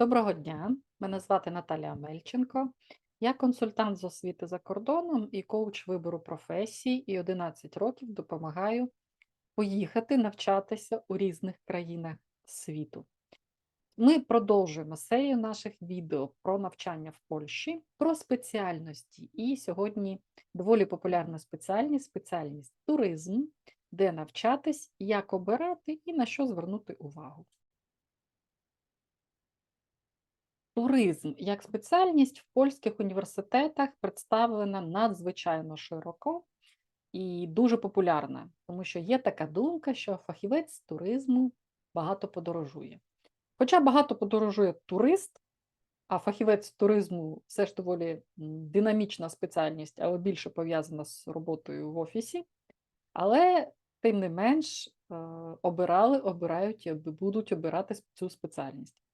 Доброго дня, мене звати Наталія Мельченко. Я консультант з освіти за кордоном і коуч вибору професій, і 11 років допомагаю поїхати навчатися у різних країнах світу. Ми продовжуємо серію наших відео про навчання в Польщі, про спеціальності. І сьогодні доволі популярна спеціальність спеціальність туризм, де навчатись, як обирати і на що звернути увагу. Туризм як спеціальність в польських університетах представлена надзвичайно широко і дуже популярна, тому що є така думка, що фахівець туризму багато подорожує. Хоча багато подорожує турист, а фахівець туризму все ж доволі динамічна спеціальність, але більше пов'язана з роботою в офісі. Але тим не менш е, обирали, обирають і будуть обирати цю спеціальність.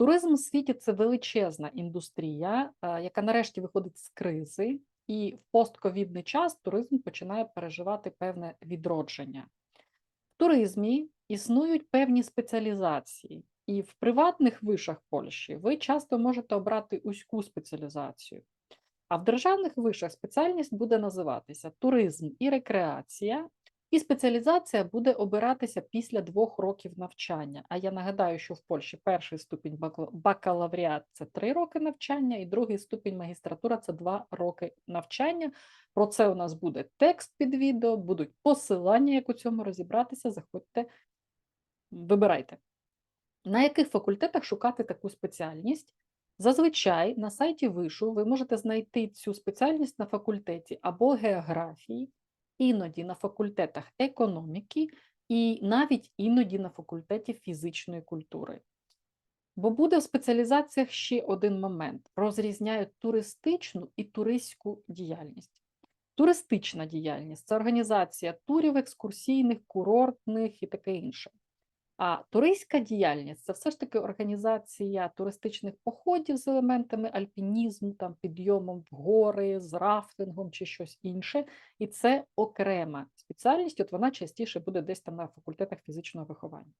Туризм у світі це величезна індустрія, е, яка нарешті виходить з кризи, і в постковідний час туризм починає переживати певне відродження. В туризмі існують певні спеціалізації, і в приватних вишах Польщі ви часто можете обрати узьку спеціалізацію. А в державних вишах спеціальність буде називатися туризм і рекреація, і спеціалізація буде обиратися після двох років навчання. А я нагадаю, що в Польщі перший ступінь бакалавріат це три роки навчання, і другий ступінь магістратура це два роки навчання. Про це у нас буде текст під відео, будуть посилання, як у цьому розібратися. Заходьте, вибирайте. На яких факультетах шукати таку спеціальність? Зазвичай на сайті вишу ви можете знайти цю спеціальність на факультеті або географії, іноді на факультетах економіки і навіть іноді на факультеті фізичної культури. Бо буде в спеціалізаціях ще один момент: розрізняють туристичну і туристську діяльність. Туристична діяльність це організація турів, екскурсійних, курортних і таке інше. А туристська діяльність це все ж таки організація туристичних походів з елементами альпінізму, там підйомом в гори, з рафтингом чи щось інше. І це окрема спеціальність, от вона частіше буде десь там на факультетах фізичного виховання.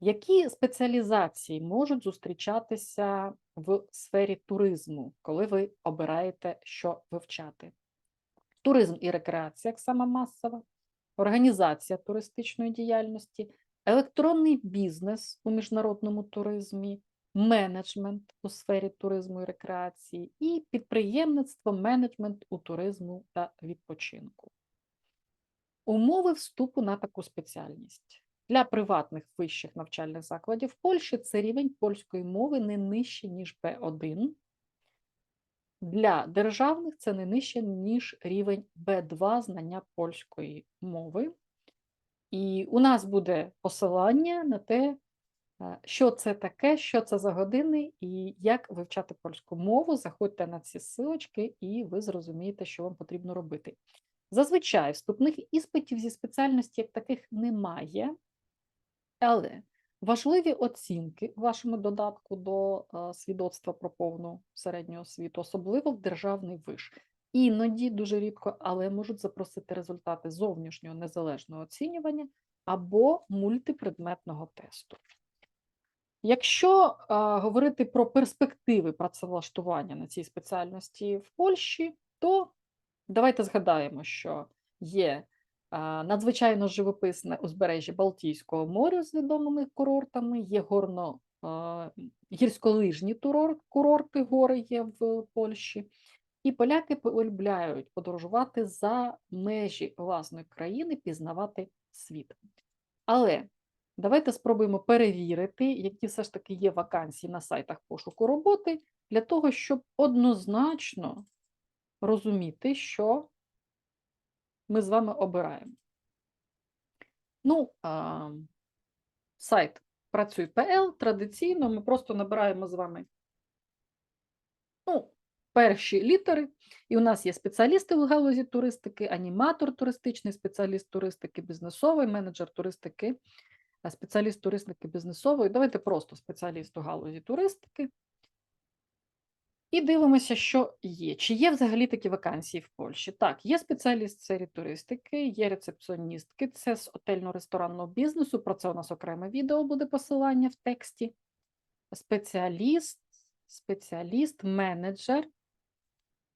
Які спеціалізації можуть зустрічатися в сфері туризму, коли ви обираєте, що вивчати? Туризм і рекреація, як сама масова, організація туристичної діяльності, електронний бізнес у міжнародному туризмі, менеджмент у сфері туризму і рекреації, і підприємництво, менеджмент у туризму та відпочинку. Умови вступу на таку спеціальність. Для приватних вищих навчальних закладів Польщі це рівень польської мови не нижче, ніж B1. Для державних це не нижче, ніж рівень B2 знання польської мови. І у нас буде посилання на те, е, що це таке, що це за години і як вивчати польську мову. Заходьте на ці силочки, і ви зрозумієте, що вам потрібно робити. Зазвичай вступних іспитів зі спеціальності як таких немає, але важливі оцінки у вашому додатку до е, свідоцтва про повну середню освіту, особливо в державний виш. Іноді дуже рідко, але можуть запросити результати зовнішнього незалежного оцінювання або мультипредметного тесту. Якщо е, говорити про перспективи працевлаштування на цій спеціальності в Польщі, то давайте згадаємо, що є а, надзвичайно живописне узбережжя Балтійського моря з відомими курортами, є горно, а, гірськолижні курорти, гори є в Польщі. І поляки полюбляють подорожувати за межі власної країни, пізнавати світ. Але давайте спробуємо перевірити, які все ж таки є вакансії на сайтах пошуку роботи, для того, щоб однозначно розуміти, що ми з вами обираємо. Ну, а, сайт працюй.пл традиційно ми просто набираємо з вами ну, перші літери, і у нас є спеціалісти в галузі туристики, аніматор туристичний, спеціаліст туристики бізнесовий, менеджер туристики, спеціаліст туристики бізнесової. Давайте просто спеціаліст у галузі туристики. І дивимося, що є. Чи є взагалі такі вакансії в Польщі? Так, є спеціаліст в сфері туристики, є рецепціоністки, це з отельно-ресторанного бізнесу. Про це у нас окреме відео буде посилання в тексті. спеціаліст, спеціаліст, менеджер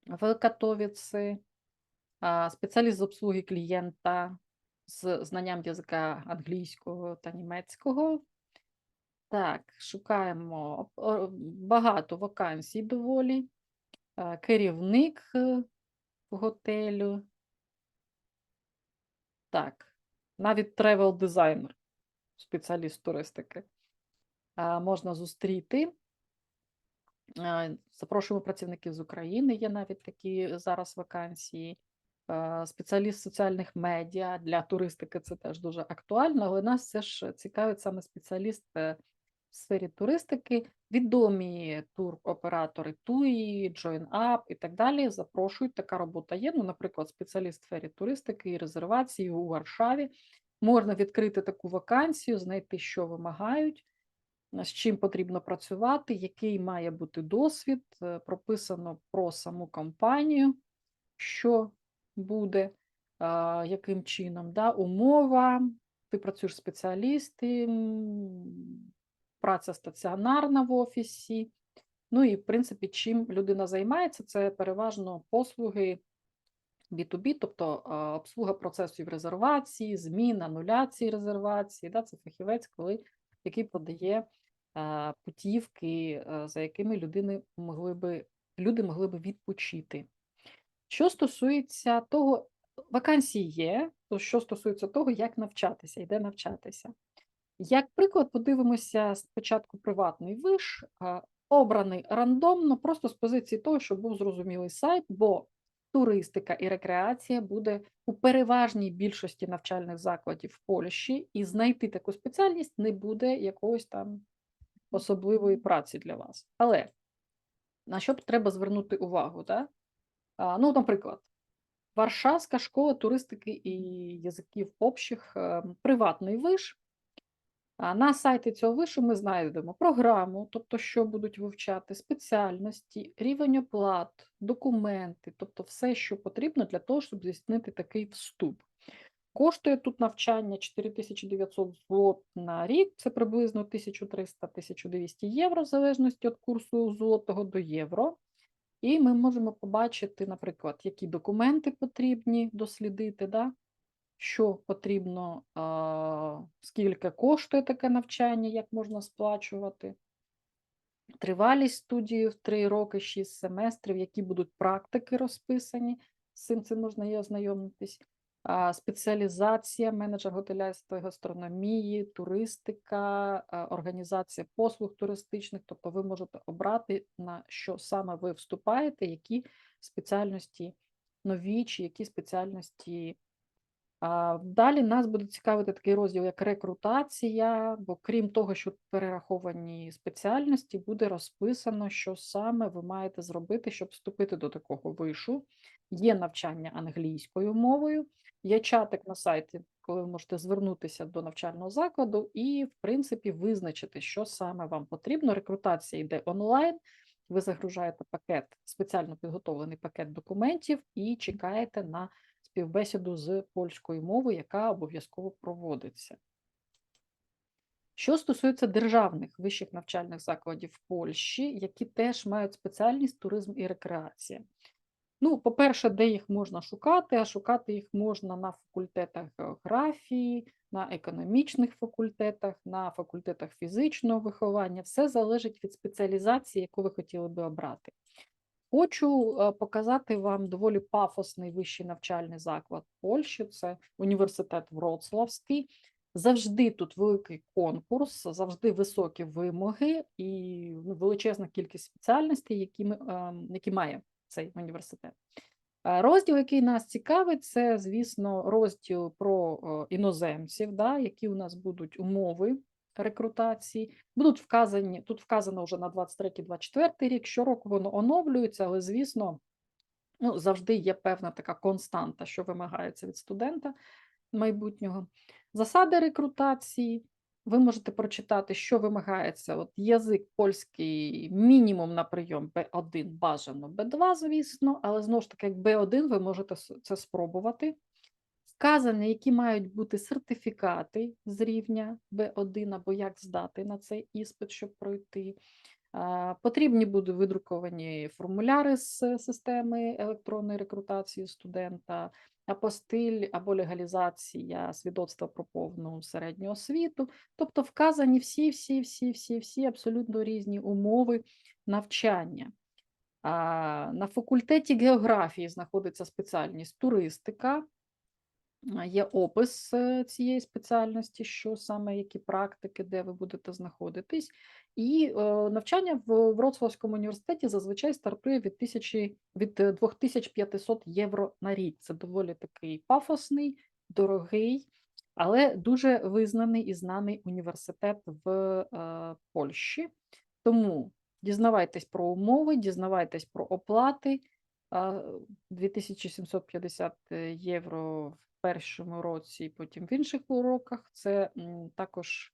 в Катовіці, спеціаліст з обслуги клієнта з знанням язика англійського та німецького. Так, шукаємо багато вакансій доволі. Керівник е, готелю. Так, навіть тревел дизайнер, спеціаліст туристики. Можна зустріти. А, Запрошуємо працівників з України. Є навіть такі зараз вакансії. Спеціаліст соціальних медіа для туристики це теж дуже актуально, але нас все ж цікавить саме спеціаліст е, в сфері туристики. Відомі туроператори TUI, JoinUp і так далі. Запрошують. Така робота є. Ну, наприклад, спеціаліст в сфері туристики і резервації у Варшаві. Можна відкрити таку вакансію, знайти, що вимагають з чим потрібно працювати, який має бути досвід, е, прописано про саму компанію, що буде, яким чином, да, умова, ти працюєш спеціалістом, праця стаціонарна в офісі. Ну і, в принципі, чим людина займається, це переважно послуги B2B, тобто обслуга процесів резервації, змін, ануляції резервації. Да, це фахівець, коли який подає путівки, за якими людини могли би, люди могли би відпочити. Що стосується того, вакансії є, то що стосується того, як навчатися і де навчатися. Як приклад, подивимося спочатку приватний виш, обраний рандомно, просто з позиції того, щоб був зрозумілий сайт, бо туристика і рекреація буде у переважній більшості навчальних закладів в Польщі, і знайти таку спеціальність не буде якогось там особливої праці для вас. Але на що б треба звернути увагу? Да? А, ну, наприклад, Варшавська школа туристики і язиків общих, е, приватний виш. А на сайті цього вишу ми знайдемо програму, тобто, що будуть вивчати, спеціальності, рівень оплат, документи, тобто все, що потрібно для того, щоб здійснити такий вступ. Коштує тут навчання 4900 злот на рік, це приблизно 1300-1200 євро, в залежності від курсу злотого до євро. І ми можемо побачити, наприклад, які документи потрібні дослідити, да? що потрібно, скільки коштує таке навчання, як можна сплачувати. Тривалість студії в 3 роки, 6 семестрів, які будуть практики розписані, з цим це можна і ознайомитись. Спеціалізація, менеджер готелярства і гастрономії, туристика, організація послуг туристичних, тобто ви можете обрати, на що саме ви вступаєте, які спеціальності нові, чи які спеціальності Далі нас буде цікавити такий розділ, як рекрутація, бо крім того, що перераховані спеціальності, буде розписано, що саме ви маєте зробити, щоб вступити до такого вишу. Є навчання англійською мовою, є чатик на сайті, коли ви можете звернутися до навчального закладу і, в принципі, визначити, що саме вам потрібно. Рекрутація йде онлайн. Ви загружаєте пакет, спеціально підготовлений пакет документів і чекаєте на співбесіду з польською мовою, яка обов'язково проводиться. Що стосується державних вищих навчальних закладів в Польщі, які теж мають спеціальність туризм і рекреація. Ну, по-перше, де їх можна шукати, а шукати їх можна на факультетах географії, на економічних факультетах, на факультетах фізичного виховання. Все залежить від спеціалізації, яку ви хотіли би обрати. Хочу е, показати вам доволі пафосний вищий навчальний заклад Польщі, це університет Вроцлавський. Завжди тут великий конкурс, завжди високі вимоги і ну, величезна кількість спеціальностей, які, ем, які має цей університет. Е, розділ, який нас цікавить, це, звісно, розділ про е, іноземців, да, які у нас будуть умови рекрутації. Будуть вказані, тут вказано вже на 23-24 рік, щороку воно оновлюється, але, звісно, ну, завжди є певна така константа, що вимагається від студента майбутнього. Засади рекрутації. Ви можете прочитати, що вимагається. От Язик польський мінімум на прийом B1 бажано B2, звісно, але знову ж таки, як B1 ви можете це спробувати. Вказано, які мають бути сертифікати з рівня Б1 або як здати на цей іспит, щоб пройти. Потрібні будуть видруковані формуляри з системи електронної рекрутації студента, апостиль або легалізація свідоцтва про повну середню освіту. Тобто вказані всі, всі, всі, всі, всі абсолютно різні умови навчання. На факультеті географії знаходиться спеціальність туристика. Є опис е, цієї спеціальності, що саме які практики, де ви будете знаходитись. І е, навчання в Вроцлавському університеті зазвичай стартує від, тисячі, від е, 2500 євро на рік. Це доволі такий пафосний, дорогий, але дуже визнаний і знаний університет в е, Польщі. Тому дізнавайтесь про умови, дізнавайтесь про оплати. 2750 євро першому році, потім в інших уроках. Це також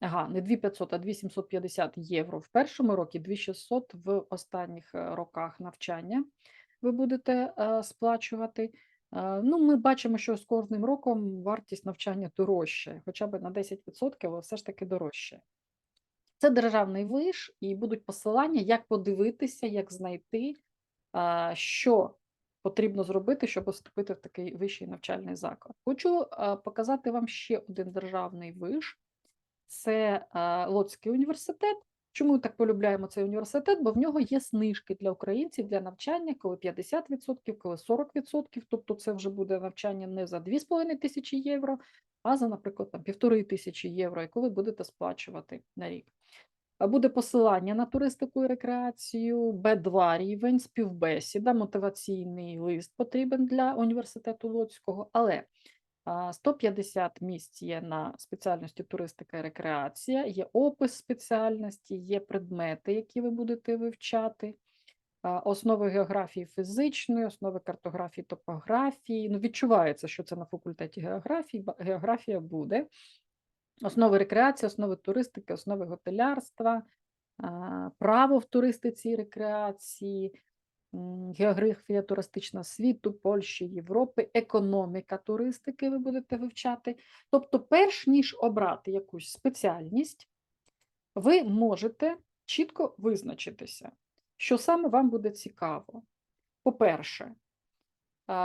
ага, не 2500, а 2750 євро в першому році, 2600 в останніх е, роках навчання ви будете е, сплачувати. Е, Ну, ми бачимо, що з кожним роком вартість навчання дорожчає, хоча б на 10%, але все ж таки дорожче. Це державний виш, і будуть посилання, як подивитися, як знайти, що потрібно зробити, щоб вступити в такий вищий навчальний заклад. Хочу показати вам ще один державний виш. Це Лоцький університет. Чому ми так полюбляємо цей університет? Бо в нього є знижки для українців для навчання, коли 50%, коли 40%. Тобто це вже буде навчання не за 2,5 тисячі євро, а за, наприклад, півтори тисячі євро, яку ви будете сплачувати на рік. Буде посилання на туристику і рекреацію, Б2 рівень, співбесіда, мотиваційний лист потрібен для університету Луцького, але 150 місць є на спеціальності туристика і рекреація, є опис спеціальності, є предмети, які ви будете вивчати, основи географії фізичної, основи картографії, топографії. Ну, відчувається, що це на факультеті географії, географія буде. Основи рекреації, основи туристики, основи готелярства, право в туристиці і рекреації, географія туристичного світу, Польщі, Європи, економіка туристики ви будете вивчати. Тобто, перш ніж обрати якусь спеціальність, ви можете чітко визначитися, що саме вам буде цікаво. По-перше,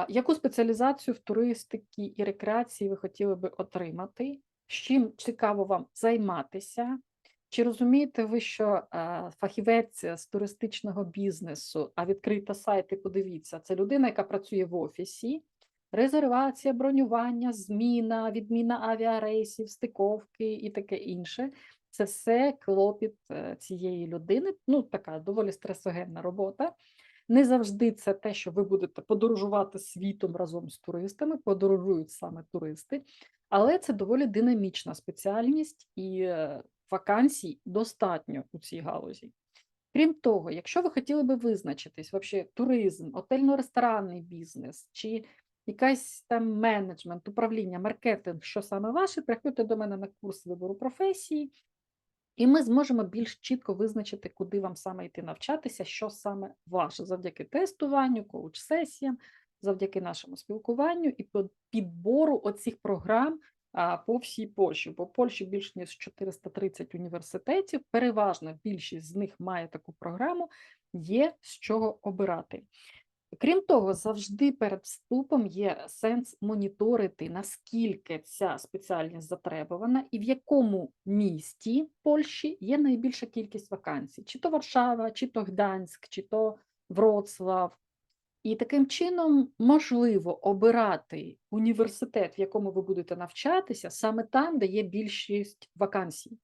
яку спеціалізацію в туристиці і рекреації ви хотіли би отримати? З чим цікаво вам займатися? Чи розумієте ви, що е, фахівець з туристичного бізнесу, а відкрийте сайт і подивіться, це людина, яка працює в офісі, резервація, бронювання, зміна, відміна авіарейсів, стиковки і таке інше. Це все клопіт е, цієї людини. Ну, така доволі стресогенна робота. Не завжди це те, що ви будете подорожувати світом разом з туристами, подорожують саме туристи, але це доволі динамічна спеціальність і е, вакансій достатньо у цій галузі. Крім того, якщо ви хотіли би визначитись, вообще туризм, готельно-ресторанний бізнес чи якась там менеджмент, управління, маркетинг, що саме ваше, приходьте до мене на курс вибору професії, і ми зможемо більш чітко визначити, куди вам саме йти навчатися, що саме ваше, завдяки тестуванню, коуч-сесіям, завдяки нашому спілкуванню і підбору оцих програм по всій Польщі. Бо Польщі більш ніж 430 університетів, переважна більшість з них має таку програму, є з чого обирати. Крім того, завжди перед вступом є сенс моніторити, наскільки ця спеціальність затребувана і в якому місті Польщі є найбільша кількість вакансій, чи то Варшава, чи то Гданськ, чи то Вроцлав. І таким чином можливо обирати університет, в якому ви будете навчатися, саме там, де є більшість вакансій.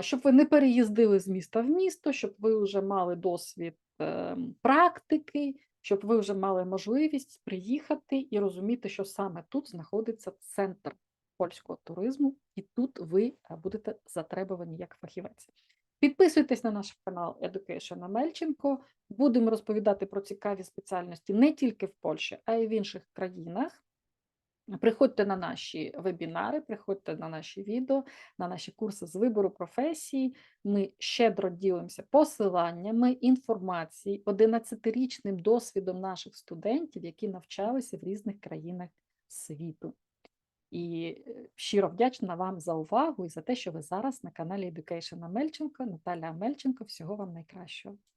Щоб ви не переїздили з міста в місто, щоб ви вже мали досвід ем, практики, щоб ви вже мали можливість приїхати і розуміти, що саме тут знаходиться центр польського туризму, і тут ви е, будете затребувані як фахівець. Підписуйтесь на наш канал Education Амельченко. Будемо розповідати про цікаві спеціальності не тільки в Польщі, а й в інших країнах. Приходьте на наші вебінари, приходьте на наші відео, на наші курси з вибору професії. Ми щедро ділимося посиланнями, інформацією, 11-річним досвідом наших студентів, які навчалися в різних країнах світу. І е, щиро вдячна вам за увагу і за те, що ви зараз на каналі Education Амельченко. Наталя Амельченко. Всього вам найкращого.